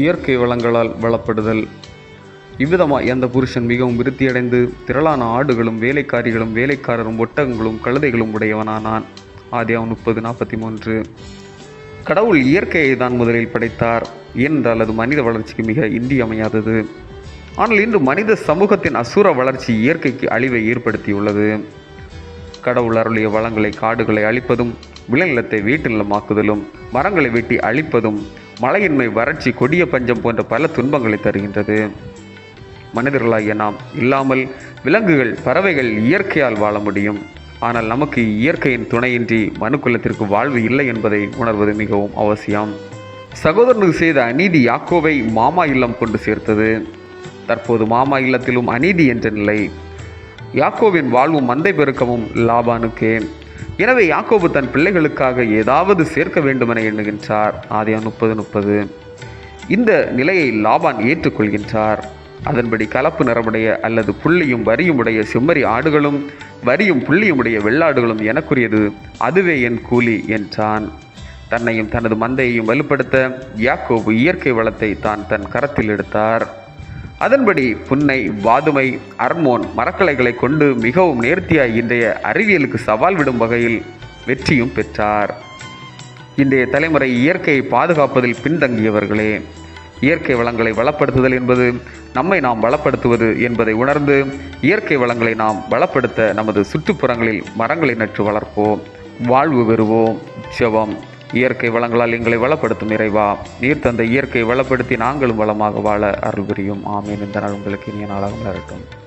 இயற்கை வளங்களால் வளப்படுதல். இவ்விதமாக அந்த புருஷன் மிகவும் விருத்தியடைந்து திரளான ஆடுகளும் வேலைக்காரிகளும் வேலைக்காரரும் ஒட்டகங்களும் கழுதைகளும் உடையவனானான். ஆதியா முப்பது நாற்பத்தி மூன்று கடவுள் இயற்கையை தான் முதலில் படைத்தார் ஏனென்றால் அது மனித வளர்ச்சிக்கு மிக இன்றியமையாதது. ஆனால் இன்று மனித சமூகத்தின் அசுர வளர்ச்சி இயற்கைக்கு அழிவை ஏற்படுத்தியுள்ளது. கடவுள் அருளிய வளங்களை காடுகளை அழிப்பதும் விளைநிலத்தை வீட்டு நிலமாக்குதலும் மரங்களை வெட்டி அழிப்பதும் மழையின்மை வறட்சி கொடிய பஞ்சம் போன்ற பல துன்பங்களை தருகின்றது. மனிதர்களாகிய நாம் இல்லாமல் விலங்குகள் பறவைகள் இயற்கையால் வாழ முடியும். ஆனால் நமக்கு இயற்கையின் துணையின்றி மனுக்குலத்திற்கு வாழ்வு இல்லை என்பதை உணர்வது மிகவும் அவசியம். சகோதரனுக்கு செய்த அநீதி யாக்கோவை மாமா இல்லம் கொண்டு சேர்த்தது. தற்போது மாமா இல்லத்திலும் அநீதி என்ற நிலை. யாக்கோவின் வாழ்வும் மந்தை பெருக்கமும் லாபானுக்கே. எனவே யாக்கோபு தன் பிள்ளைகளுக்காக ஏதாவது சேர்க்க வேண்டுமென எண்ணுகின்றார். ஆதியா முப்பது முப்பது. இந்த நிலையை லாபான் ஏற்றுக்கொள்கின்றார். அதன்படி கலப்பு நிறமுடைய அல்லது புள்ளியும் வரியும் உடைய செம்மறி ஆடுகளும் வரியும் புள்ளியும் உடைய வெள்ளாடுகளும் எனக்குரியது. அதுவே என் கூலி என்றான். தன்னையும் தனது மந்தையையும் வலுப்படுத்த யாக்கோபு இயற்கை வளத்தை தான் தன் கரத்தில் எடுத்தார். அதன்படி புன்னை வாதுமை அர்மோன் மரக்கலைகளை கொண்டு மிகவும் நேர்த்தியாய் இன்றைய அறிவியலுக்கு சவால் விடும் வகையில் வெற்றியும் பெற்றார். இன்றைய தலைமுறை இயற்கையை பாதுகாப்பதில் பின்தங்கியவர்களே இயற்கை வளங்களை வளப்படுத்துதல் என்பது நம்மை நாம் வளப்படுத்துவது என்பதை உணர்ந்து இயற்கை வளங்களை நாம் வளப்படுத்த நமது சுற்றுப்புறங்களில் மரங்களை நட்டு வளர்ப்போம். வாழ்வு பெறுவோம். ஜெபம். இயற்கை வளங்களால் எங்களை வளப்படுத்தும் இறைவா. நீர் தந்த இயற்கை வளப்படுத்தி நாங்களும் வளமாக வாழ அருள் புரியும். ஆமீன். இந்த நாள் உங்களுக்கு இனிய நாளாக மலரட்டும்.